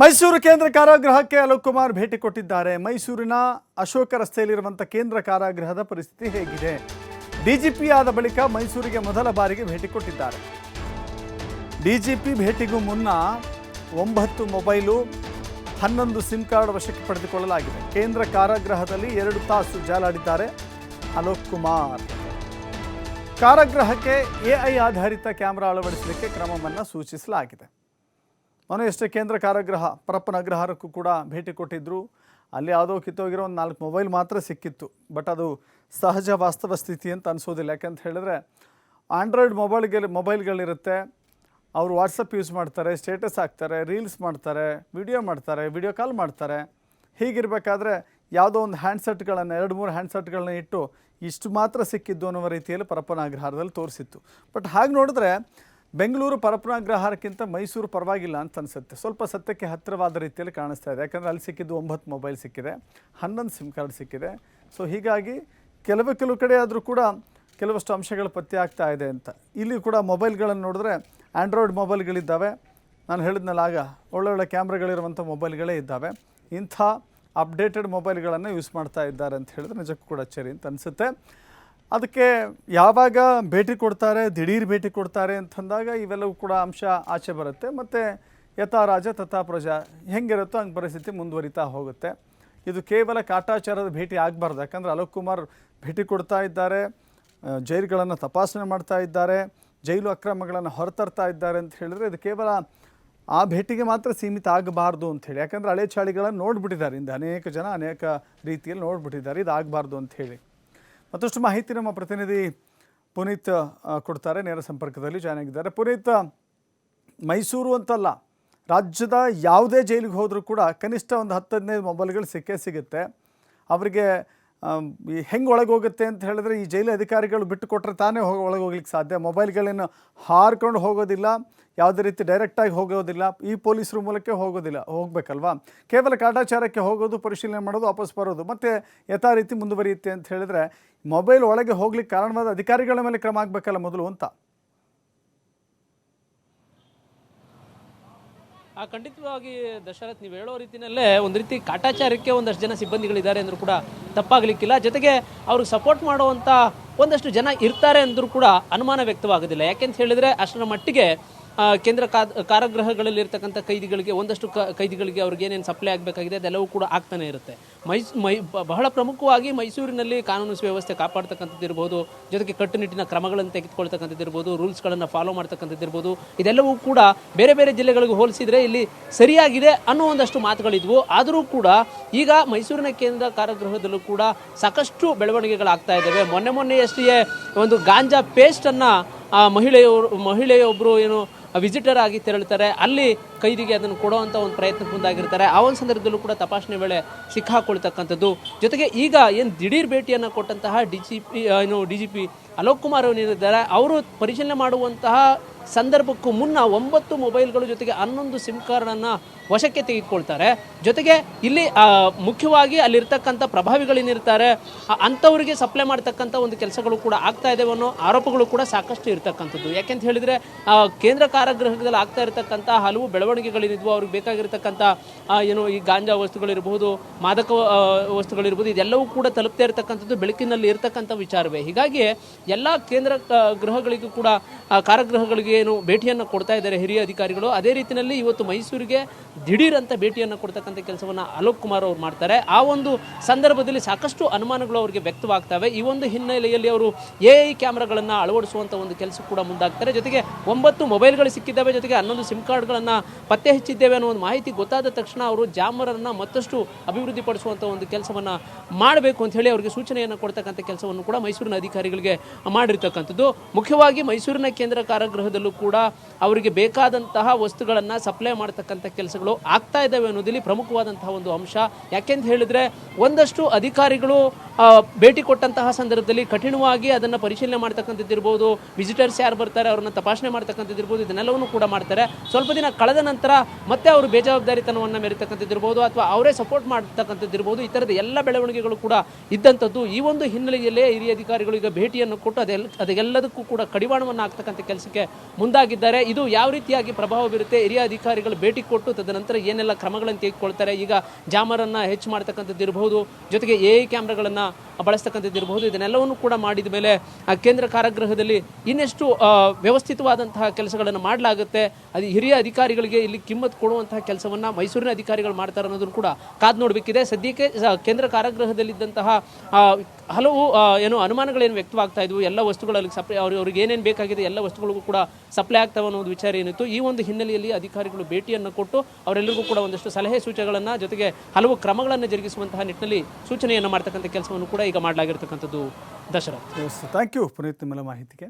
ಮೈಸೂರು ಕೇಂದ್ರ ಕಾರಾಗೃಹಕ್ಕೆ ಅಲೋಕ್ ಕುಮಾರ್ ಭೇಟಿ ಕೊಟ್ಟಿದ್ದಾರೆ. ಮೈಸೂರಿನ ಅಶೋಕ ರಸ್ತೆಯಲ್ಲಿರುವಂಥ ಕೇಂದ್ರ ಕಾರಾಗೃಹದ ಪರಿಸ್ಥಿತಿ ಹೇಗಿದೆ? ಡಿಜಿಪಿ ಆದ ಬಳಿಕ ಮೈಸೂರಿಗೆ ಮೊದಲ ಬಾರಿಗೆ ಭೇಟಿ ಕೊಟ್ಟಿದ್ದಾರೆ. ಡಿಜಿಪಿ ಭೇಟಿಗೂ ಮುನ್ನ ಒಂಬತ್ತು ಮೊಬೈಲು, ಹನ್ನೊಂದು ಸಿಮ್ ಕಾರ್ಡ್ ವಶಕ್ಕೆ ಪಡೆದುಕೊಳ್ಳಲಾಗಿದೆ. ಕೇಂದ್ರ ಕಾರಾಗೃಹದಲ್ಲಿ ಎರಡು ತಾಸು ಜಾಲಾಡಿದ್ದಾರೆ ಅಲೋಕ್ ಕುಮಾರ್. ಕಾರಾಗೃಹಕ್ಕೆ ಎಐ ಆಧಾರಿತ ಕ್ಯಾಮೆರಾ ಅಳವಡಿಸಲಿಕ್ಕೆ ಕ್ರಮವನ್ನು ಸೂಚಿಸಲಾಗಿದೆ. ಮೊನ್ನೆಯಷ್ಟೇ ಕೇಂದ್ರ ಕಾರಾಗೃಹ ಪರಪ್ಪನ ಅಗ್ರಹಾರಕ್ಕೂ ಕೂಡ ಭೇಟಿ ಕೊಟ್ಟಿದ್ದರು ಅಲ್ಲಿ ಯಾವುದೋ ಕಿತ್ತೋಗಿರೋ ಒಂದು ನಾಲ್ಕು ಮೊಬೈಲ್ ಮಾತ್ರ ಸಿಕ್ಕಿತ್ತು. ಬಟ್ ಅದು ಸಹಜ ವಾಸ್ತವ ಸ್ಥಿತಿ ಅಂತ ಅನಿಸೋದಿಲ್ಲ. ಯಾಕಂತ ಹೇಳಿದ್ರೆ ಆಂಡ್ರಾಯ್ಡ್ ಮೊಬೈಲ್ಗೆ ಮೊಬೈಲ್ಗಳಿರುತ್ತೆ ಅವರು ವಾಟ್ಸಪ್ ಯೂಸ್ ಮಾಡ್ತಾರೆ ಸ್ಟೇಟಸ್ ಹಾಕ್ತಾರೆ ರೀಲ್ಸ್ ಮಾಡ್ತಾರೆ ವಿಡಿಯೋ ಮಾಡ್ತಾರೆ ವಿಡಿಯೋ ಕಾಲ್ ಮಾಡ್ತಾರೆ. ಹೀಗಿರಬೇಕಾದ್ರೆ ಯಾವುದೋ ಒಂದು ಹ್ಯಾಂಡ್ಸೆಟ್ಗಳನ್ನು ಎರಡು, ಮೂರು ಹ್ಯಾಂಡ್ಸೆಟ್ಗಳನ್ನ ಇಟ್ಟು ಇಷ್ಟು ಮಾತ್ರ ಸಿಕ್ಕಿದ್ದು ಅನ್ನುವ ರೀತಿಯಲ್ಲಿ ಪರಪ್ಪನ ಅಗ್ರಹಾರದಲ್ಲಿ ತೋರಿಸಿತ್ತು. ಬಟ್ ಹಾಗೆ ನೋಡಿದ್ರೆ ಬೆಂಗಳೂರು ಪರಪುರಾಗ್ರಹಾರಕ್ಕಿಂತ ಮೈಸೂರು ಪರವಾಗಿಲ್ಲ ಅಂತ ಅನಿಸುತ್ತೆ. ಸ್ವಲ್ಪ ಸತ್ಯಕ್ಕೆ ಹತ್ತಿರವಾದ ರೀತಿಯಲ್ಲಿ ಕಾಣಿಸ್ತಾ ಇದೆ. ಯಾಕಂದರೆ ಅಲ್ಲಿ ಸಿಕ್ಕಿದ್ದು ಒಂಬತ್ತು ಮೊಬೈಲ್ ಸಿಕ್ಕಿದೆ, ಹನ್ನೊಂದು ಸಿಮ್ ಕಾರ್ಡ್ ಸಿಕ್ಕಿದೆ. ಸೊ ಹೀಗಾಗಿ ಕೆಲವು ಕೆಲವು ಕಡೆ ಆದರೂ ಕೂಡ ಕೆಲವಷ್ಟು ಅಂಶಗಳು ಪತ್ತೆ ಆಗ್ತಾ ಇದೆ ಅಂತ. ಇಲ್ಲಿ ಕೂಡ ಮೊಬೈಲ್ಗಳನ್ನು ನೋಡಿದ್ರೆ ಆ್ಯಂಡ್ರಾಯ್ಡ್ ಮೊಬೈಲ್ಗಳಿದ್ದಾವೆ. ನಾನು ಹೇಳಿದ್ನಲ್ಲ ಆಗ, ಒಳ್ಳೊಳ್ಳೆ ಕ್ಯಾಮ್ರಾಗಳಿರುವಂಥ ಮೊಬೈಲ್ಗಳೇ ಇದ್ದಾವೆ. ಇಂಥ ಅಪ್ಡೇಟೆಡ್ ಮೊಬೈಲ್ಗಳನ್ನು ಯೂಸ್ ಮಾಡ್ತಾ ಇದ್ದಾರೆ ಅಂತ ಹೇಳಿದ್ರೆ ನಿಜಕ್ಕೂ ಕೂಡ ಅಚ್ಚರಿ ಅಂತ ಅನಿಸುತ್ತೆ. ಅದಕ್ಕೆ ಯಾವಾಗ ಭೇಟಿ ಕೊಡ್ತಾರೆ, ದಿಢೀರ್ ಭೇಟಿ ಕೊಡ್ತಾರೆ ಅಂತಂದಾಗ ಇವೆಲ್ಲವೂ ಕೂಡ ಅಂಶ ಆಚೆ ಬರುತ್ತೆ. ಮತ್ತು ಯಥಾ ರಾಜ ತಥಾ ಪ್ರಜಾ ಹೆಂಗಿರುತ್ತೋ ಹಂಗೆ ಪರಿಸ್ಥಿತಿ ಮುಂದುವರಿತಾ ಹೋಗುತ್ತೆ. ಇದು ಕೇವಲ ಕಾಟಾಚಾರದ ಭೇಟಿ ಆಗಬಾರ್ದು. ಯಾಕಂದರೆ ಅಲೋಕ್ ಕುಮಾರ್ ಭೇಟಿ ಕೊಡ್ತಾ ಇದ್ದಾರೆ ಜೈಲುಗಳನ್ನು ತಪಾಸಣೆ ಮಾಡ್ತಾ ಇದ್ದಾರೆ, ಜೈಲು ಅಕ್ರಮಗಳನ್ನು ಹೊರತರ್ತಾ ಇದ್ದಾರೆ ಅಂತ ಹೇಳಿದ್ರೆ ಇದು ಕೇವಲ ಆ ಭೇಟಿಗೆ ಮಾತ್ರ ಸೀಮಿತ ಆಗಬಾರ್ದು ಅಂಥೇಳಿ ಯಾಕಂದರೆ ಹಳೆ ಚಾಳಿಗಳನ್ನು ನೋಡಿಬಿಟ್ಟಿದ್ದಾರೆ. ಇಂದ ಅನೇಕ ಜನ ಅನೇಕ ರೀತಿಯಲ್ಲಿ ನೋಡಿಬಿಟ್ಟಿದ್ದಾರೆ. ಇದು ಆಗಬಾರ್ದು ಅಂಥೇಳಿ ಮತ್ತಷ್ಟು ಮಾಹಿತಿ ನಮ್ಮ ಪ್ರತಿನಿಧಿ ಪುನೀತ್ ಕೊಡ್ತಾರೆ. ನೇರ ಸಂಪರ್ಕದಲ್ಲಿ ಜಾಯ್ನ್ ಆಗಿದ್ದಾರೆ. ಪುನೀತ್ ಮೈಸೂರು ಅಂತಲ್ಲ, ರಾಜ್ಯದ ಯಾವುದೇ ಜೈಲಿಗೆ ಹೋದರೂ ಕೂಡ ಕನಿಷ್ಠ ಒಂದು ಹತ್ತು ಹದಿನೈದು ಮೊಬೈಲ್ಗಳು ಸಿಕ್ಕೇ ಸಿಗುತ್ತೆ. ಅವರಿಗೆ ಹೆಂಗೆ ಒಳಗೆ ಹೋಗುತ್ತೆ ಅಂತ ಹೇಳಿದ್ರೆ ಈ ಜೈಲು ಅಧಿಕಾರಿಗಳು ಬಿಟ್ಟು ಕೊಟ್ಟರೆ ತಾನೇ ಹೋಗಿ ಒಳಗೆ ಹೋಗ್ಲಿಕ್ಕೆ ಸಾಧ್ಯ. ಮೊಬೈಲ್ಗಳನ್ನು ಹಾರ್ಕೊಂಡು ಹೋಗೋದಿಲ್ಲ, ಯಾವುದೇ ರೀತಿ ಡೈರೆಕ್ಟಾಗಿ ಹೋಗೋದಿಲ್ಲ, ಈ ಪೊಲೀಸರು ಮೂಲಕ್ಕೆ ಹೋಗೋದಿಲ್ಲ. ಹೋಗಬೇಕಲ್ವಾ? ಕೇವಲ ಕಾಟಾಚಾರಕ್ಕೆ ಹೋಗೋದು, ಪರಿಶೀಲನೆ ಮಾಡೋದು, ವಾಪಸ್ ಬರೋದು. ಮತ್ತು ಯಥಾ ರೀತಿ ಮುಂದುವರಿಯುತ್ತೆ ಅಂತ ಹೇಳಿದ್ರೆ, ಮೊಬೈಲ್ ಒಳಗೆ ಹೋಗ್ಲಿಕ್ಕೆ ಕಾರಣವಾದ ಅಧಿಕಾರಿಗಳ ಮೇಲೆ ಕ್ರಮ ಆಗಬೇಕಲ್ಲ ಮೊದಲು ಅಂತ. ಆ, ಖಂಡಿತವಾಗಿ ದಶರಥ್, ನೀವು ಹೇಳೋ ರೀತಿಯಲ್ಲೇ ಒಂದು ರೀತಿ ಕಾಟಾಚಾರಕ್ಕೆ ಒಂದಷ್ಟು ಜನ ಸಿಬ್ಬಂದಿಗಳಿದ್ದಾರೆ ಅಂದರೂ ಕೂಡ ತಪ್ಪಾಗಲಿಕ್ಕಿಲ್ಲ. ಜೊತೆಗೆ ಅವ್ರಿಗೆ ಸಪೋರ್ಟ್ ಮಾಡುವಂಥ ಒಂದಷ್ಟು ಜನ ಇರ್ತಾರೆ ಅಂದರೂ ಕೂಡ ಅನುಮಾನ ವ್ಯಕ್ತವಾಗೋದಿಲ್ಲ. ಯಾಕೆಂತ ಹೇಳಿದರೆ ಅಷ್ಟರ ಮಟ್ಟಿಗೆ ಕೇಂದ್ರ ಕಾರಾಗೃಹಗಳಲ್ಲಿ ಇರ್ತಕ್ಕಂಥ ಕೈದಿಗಳಿಗೆ, ಒಂದಷ್ಟು ಕೈದಿಗಳಿಗೆ ಅವ್ರಿಗೆ ಏನೇನು ಸಪ್ಲೈ ಆಗಬೇಕಾಗಿದೆ ಅದೆಲ್ಲವೂ ಕೂಡ ಆಗ್ತಾನೆ ಇರುತ್ತೆ. ಮೈಸ್, ಮೈ ಬಹಳ ಪ್ರಮುಖವಾಗಿ ಮೈಸೂರಿನಲ್ಲಿ ಕಾನೂನು ಸುವ್ಯವಸ್ಥೆ ಕಾಪಾಡ್ತಕ್ಕಂಥದ್ದು ಇರ್ಬೋದು, ಜೊತೆಗೆ ಕಟ್ಟುನಿಟ್ಟಿನ ಕ್ರಮಗಳನ್ನು ತೆಗೆದುಕೊಳ್ತಕ್ಕಂಥದ್ದು ಇರ್ಬೋದು ರೂಲ್ಸ್ಗಳನ್ನು ಫಾಲೋ ಮಾಡ್ತಕ್ಕಂಥದ್ದು ಇರ್ಬೋದು, ಇದೆಲ್ಲವೂ ಕೂಡ ಬೇರೆ ಬೇರೆ ಜಿಲ್ಲೆಗಳಿಗೆ ಹೋಲಿಸಿದರೆ ಇಲ್ಲಿ ಸರಿಯಾಗಿದೆ ಅನ್ನೋ ಒಂದಷ್ಟು ಮಾತುಗಳಿದ್ವು. ಆದರೂ ಕೂಡ ಈಗ ಮೈಸೂರಿನ ಕೇಂದ್ರ ಕಾರಾಗೃಹದಲ್ಲೂ ಕೂಡ ಸಾಕಷ್ಟು ಬೆಳವಣಿಗೆಗಳಾಗ್ತಾ ಇದ್ದಾವೆ. ಮೊನ್ನೆ ಮೊನ್ನೆಯಷ್ಟೇ ಒಂದು ಗಾಂಜಾ ಪೇಸ್ಟನ್ನು ಮಹಿಳೆಯವರು ಮಹಿಳೆಯೊಬ್ಬರು ಏನು ವಿಸಿಟರ್ ಆಗಿ ತೆರಳುತ್ತಾರೆ. ಅಲ್ಲಿ ಕೈದಿಗೆ ಅದನ್ನು ಕೊಡುವಂಥ ಒಂದು ಪ್ರಯತ್ನ ಮುಂದಾಗಿರ್ತಾರೆ. ಆ ಒಂದು ಸಂದರ್ಭದಲ್ಲೂ ಕೂಡ ತಪಾಸಣೆ ವೇಳೆ ಸಿಕ್ಕಾಕೊಳ್ತಕ್ಕಂಥದ್ದು. ಜೊತೆಗೆ ಈಗ ಏನು ದಿಢೀರ್ ಭೇಟಿಯನ್ನು ಕೊಟ್ಟಂತಹ ಡಿ ಜಿ ಪಿ ಏನು D G P Alok Kumar ಏನಿದ್ದಾರೆ, ಅವರು ಪರಿಶೀಲನೆ ಮಾಡುವಂತಹ ಸಂದರ್ಭಕ್ಕೂ ಮುನ್ನ ಒಂಬತ್ತು ಮೊಬೈಲ್ಗಳು ಜೊತೆಗೆ ಹನ್ನೊಂದು ಸಿಮ್ ಕಾರ್ಡನ್ನು ವಶಕ್ಕೆ ತೆಗೆದುಕೊಳ್ತಾರೆ. ಜೊತೆಗೆ ಇಲ್ಲಿ ಮುಖ್ಯವಾಗಿ ಅಲ್ಲಿರ್ತಕ್ಕಂಥ ಪ್ರಭಾವಿಗಳೇನಿರ್ತಾರೆ ಅಂಥವರಿಗೆ ಸಪ್ಲೈ ಮಾಡ್ತಕ್ಕಂಥ ಒಂದು ಕೆಲಸಗಳು ಕೂಡ ಆಗ್ತಾ ಇದೆ ಅನ್ನೋ ಆರೋಪಗಳು ಕೂಡ ಸಾಕಷ್ಟು ಇರ್ತಕ್ಕಂಥದ್ದು. ಯಾಕೆಂತ ಹೇಳಿದರೆ ಕೇಂದ್ರ ಕಾರಾಗೃಹದಲ್ಲಿ ಆಗ್ತಾ ಇರತಕ್ಕಂಥ ಹಲವು ಬೆಳವಣಿಗೆಗಳೇನಿದ್ವು ಅವ್ರಿಗೆ ಬೇಕಾಗಿರ್ತಕ್ಕಂಥ ಏನು ಈ ಗಾಂಜಾ ವಸ್ತುಗಳಿರ್ಬೋದು ಮಾದಕ ವಸ್ತುಗಳಿರ್ಬೋದು ಇದೆಲ್ಲವೂ ಕೂಡ ತಲುಪ್ತಾ ಇರತಕ್ಕಂಥದ್ದು ಬೆಳಕಿನಲ್ಲಿ ಇರತಕ್ಕಂಥ ವಿಚಾರವೇ. ಹೀಗಾಗಿ ಎಲ್ಲ ಕೇಂದ್ರ ಗೃಹಗಳಿಗೂ ಕೂಡ ಕಾರಾಗೃಹಗಳಿಗೆ ಏನು ಭೇಟಿಯನ್ನು ಕೊಡ್ತಾ ಇದ್ದಾರೆ ಹಿರಿಯ ಅಧಿಕಾರಿಗಳು. ಅದೇ ರೀತಿಯಲ್ಲಿ ಇವತ್ತು ಮೈಸೂರಿಗೆ ದಿಢೀರ್ ಅಂತ ಭೇಟಿಯನ್ನು ಕೊಡ್ತಕ್ಕಂಥ ಕೆಲಸವನ್ನ ಅಲೋಕ್ ಕುಮಾರ್ ಅವರು ಮಾಡ್ತಾರೆ. ಆ ಒಂದು ಸಂದರ್ಭದಲ್ಲಿ ಸಾಕಷ್ಟು ಅನುಮಾನಗಳು ಅವರಿಗೆ ವ್ಯಕ್ತವಾಗ್ತವೆ. ಈ ಒಂದು ಹಿನ್ನೆಲೆಯಲ್ಲಿ ಅವರು ಎ ಐ ಕ್ಯಾಮ್ರಾಗಳನ್ನು ಅಳವಡಿಸುವಂಥ ಒಂದು ಕೆಲಸ ಕೂಡ ಮುಂದಾಗ್ತಾರೆ. ಜೊತೆಗೆ ಒಂಬತ್ತು ಮೊಬೈಲ್ಗಳು ಸಿಕ್ಕಿದ್ದಾವೆ ಜೊತೆಗೆ ಹನ್ನೊಂದು ಸಿಮ್ ಕಾರ್ಡ್ಗಳನ್ನು ಪತ್ತೆ ಹಚ್ಚಿದ್ದೇವೆ ಅನ್ನೋ ಒಂದು ಮಾಹಿತಿ ಗೊತ್ತಾದ ತಕ್ಷಣ ಅವರು ಜಾಮರನ್ನು ಮತ್ತಷ್ಟು ಅಭಿವೃದ್ಧಿಪಡಿಸುವಂಥ ಒಂದು ಕೆಲಸವನ್ನು ಮಾಡಬೇಕು ಅಂತ ಹೇಳಿ ಅವರಿಗೆ ಸೂಚನೆಯನ್ನು ಕೊಡ್ತಕ್ಕಂಥ ಕೆಲಸವನ್ನು ಕೂಡ ಮೈಸೂರಿನ ಅಧಿಕಾರಿಗಳಿಗೆ ಮಾಡಿರ್ತಕ್ಕಂಥದ್ದು. ಮುಖ್ಯವಾಗಿ ಮೈಸೂರಿನ ಕೇಂದ್ರ ಕಾರಾಗೃಹದಲ್ಲೂ ಕೂಡ ಅವರಿಗೆ ಬೇಕಾದಂತಹ ವಸ್ತುಗಳನ್ನು ಸಪ್ಲೈ ಮಾಡ್ತಕ್ಕಂಥ ಕೆಲಸಗಳು ಆಗ್ತಾ ಇದ್ದಾವೆ ಅನ್ನೋದಲ್ಲಿ ಪ್ರಮುಖವಾದಂತಹ ಒಂದು ಅಂಶ. ಯಾಕೆಂತ ಹೇಳಿದ್ರೆ ಒಂದಷ್ಟು ಅಧಿಕಾರಿಗಳು ಭೇಟಿ ಕೊಟ್ಟಂತಹ ಸಂದರ್ಭದಲ್ಲಿ ಕಠಿಣವಾಗಿ ಅದನ್ನು ಪರಿಶೀಲನೆ ಮಾಡ್ತಕ್ಕಂಥದ್ದು ಇರ್ಬೋದು ವಿಸಿಟರ್ಸ್ ಯಾರು ಬರ್ತಾರೆ, ಅವ್ರನ್ನ ತಪಾಸಣೆ ಮಾಡ್ತಕ್ಕಂಥದ್ದು ಇರ್ಬೋದು ಇದನ್ನೆಲ್ಲವನ್ನು ಕೂಡ ಮಾಡ್ತಾರೆ. ಸ್ವಲ್ಪ ದಿನ ಕಳೆದ ನಂತರ ಮತ್ತೆ ಅವರು ಬೇಜವಾಬ್ದಾರಿತನವನ್ನು ಮೆರಿತಕ್ಕಂಥದ್ದಿರ್ಬೋದು ಅಥವಾ ಅವರೇ ಸಪೋರ್ಟ್ ಮಾಡ್ತಕ್ಕಂಥದ್ದಿರ್ಬೋದು ಈ ಥರದ ಎಲ್ಲ ಬೆಳವಣಿಗೆಗಳು ಕೂಡ ಇದ್ದಂಥದ್ದು. ಈ ಒಂದು ಹಿನ್ನೆಲೆಯಲ್ಲೇ ಹಿರಿಯ ಅಧಿಕಾರಿಗಳು ಈಗ ಭೇಟಿಯನ್ನು ಕೊಟ್ಟು ಅದೆಲ್ಲ ಅದೆಲ್ಲದಕ್ಕೂ ಕೂಡ ಕಡಿವಾಣವನ್ನು ಹಾಕ್ತಕ್ಕಂಥ ಕೆಲಸಕ್ಕೆ ಮುಂದಾಗಿದ್ದಾರೆ. ಇದು ಯಾವ ರೀತಿಯಾಗಿ ಪ್ರಭಾವ ಬೀರುತ್ತೆ? ಹಿರಿಯ ಅಧಿಕಾರಿಗಳು ಭೇಟಿ ಕೊಟ್ಟು ತದನಂತರ ಏನೆಲ್ಲ ಕ್ರಮಗಳನ್ನು ತೆಗೆದುಕೊಳ್ತಾರೆ? ಈಗ ಜಾಮರನ್ನು ಹೆಚ್ಚು ಮಾಡ್ತಕ್ಕಂಥದ್ದು ಇರಬಹುದು ಜೊತೆಗೆ ಎ ಐ ಕ್ಯಾಮ್ರಾಗಳನ್ನು ಬಳಸ್ತಕ್ಕಂಥದ್ದು ಇರಬಹುದು ಇದನ್ನೆಲ್ಲವನ್ನು ಕೂಡ ಮಾಡಿದ ಮೇಲೆ ಕೇಂದ್ರ ಕಾರಾಗೃಹದಲ್ಲಿ ಇನ್ನೆಷ್ಟು ವ್ಯವಸ್ಥಿತವಾದಂತಹ ಕೆಲಸಗಳನ್ನು ಮಾಡಲಾಗುತ್ತೆ. ಅದು ಹಿರಿಯ ಅಧಿಕಾರಿಗಳಿಗೆ ಇಲ್ಲಿ ಕಿಮ್ಮತ್ತು ಕೊಡುವಂತಹ ಕೆಲಸವನ್ನು ಮೈಸೂರಿನ ಅಧಿಕಾರಿಗಳು ಮಾಡ್ತಾರೆ ಅನ್ನೋದನ್ನು ಕೂಡ ಕಾದು ನೋಡಬೇಕಿದೆ. ಸದ್ಯಕ್ಕೆ ಕೇಂದ್ರ ಕಾರಾಗೃಹದಲ್ಲಿದ್ದಂತಹ ಹಲವು ಏನು ಅನುಮಾನಗಳೇನು ವ್ಯಕ್ತವಾಗ್ತಾ ಇದ್ವು. ಎಲ್ಲ ವಸ್ತುಗಳಲ್ಲಿ ಸಪ್ಲೈ ಅವ್ರಿಗೆ ಅವ್ರಿಗೆ ಏನೇನು ಬೇಕಾಗಿದೆ ಎಲ್ಲ ವಸ್ತುಗಳಿಗೂ ಕೂಡ ಸಪ್ಲೈ ಆಗ್ತಾವೆ ಅನ್ನೋ ಒಂದು ವಿಚಾರ ಏನಿತ್ತು. ಈ ಒಂದು ಹಿನ್ನೆಲೆಯಲ್ಲಿ ಅಧಿಕಾರಿಗಳು ಭೇಟಿಯನ್ನು ಕೊಟ್ಟು ಅವರೆಲ್ಲರಿಗೂ ಕೂಡ ಒಂದಷ್ಟು ಸಲಹೆ ಸೂಚನೆಗಳನ್ನು ಜೊತೆಗೆ ಹಲವು ಕ್ರಮಗಳನ್ನು ಜರುಗಿಸುವಂತಹ ನಿಟ್ಟಿನಲ್ಲಿ ಸೂಚನೆಯನ್ನು ಮಾಡ್ತಕ್ಕಂಥ ಕೆಲಸವನ್ನು ಕೂಡ ಈಗ ಮಾಡಲಾಗಿರ್ತಕ್ಕಂಥದ್ದು ದಶರಥ್. ಥ್ಯಾಂಕ್ ಯು ಪುನೀತ್ ಮಾಹಿತಿಗೆ.